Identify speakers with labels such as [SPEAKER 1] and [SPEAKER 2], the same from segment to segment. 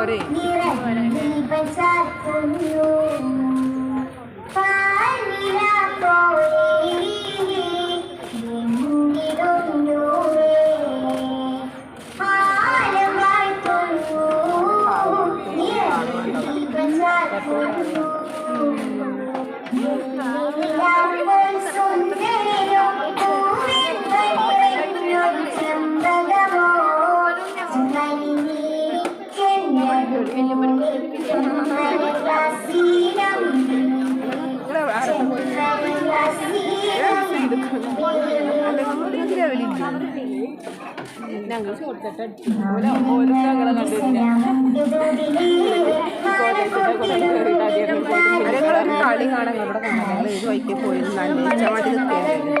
[SPEAKER 1] llore. Ni, ni pensar.
[SPEAKER 2] ഞങ്ങൾ കൊടുത്തിട്ട് ഓരോ ഓരോ ഞങ്ങളെ കണ്ടിട്ടില്ല കളി കാണാൻ ഇവിടെ കാണാൻ ഇത് വൈക്കി പോയി നല്ല ചമാതി കയ്യിലിട്ട്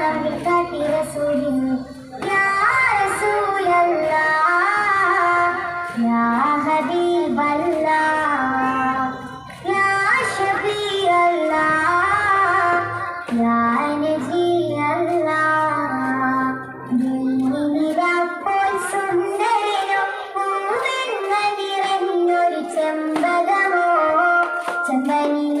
[SPEAKER 1] നമ്മിൽ കാട്ടി റസൂലിനെ ചെമ്പകമോ ചെമ്പനീരി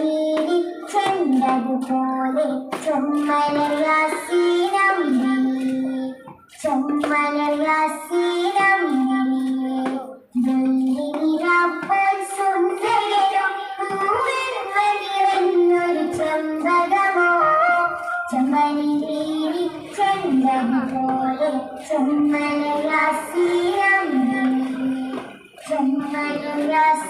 [SPEAKER 1] ചെമ്മനീരി ചെണ്ടതുപോലെ ചെമ്മലയാസീനം ചെമ്മലയാസീനം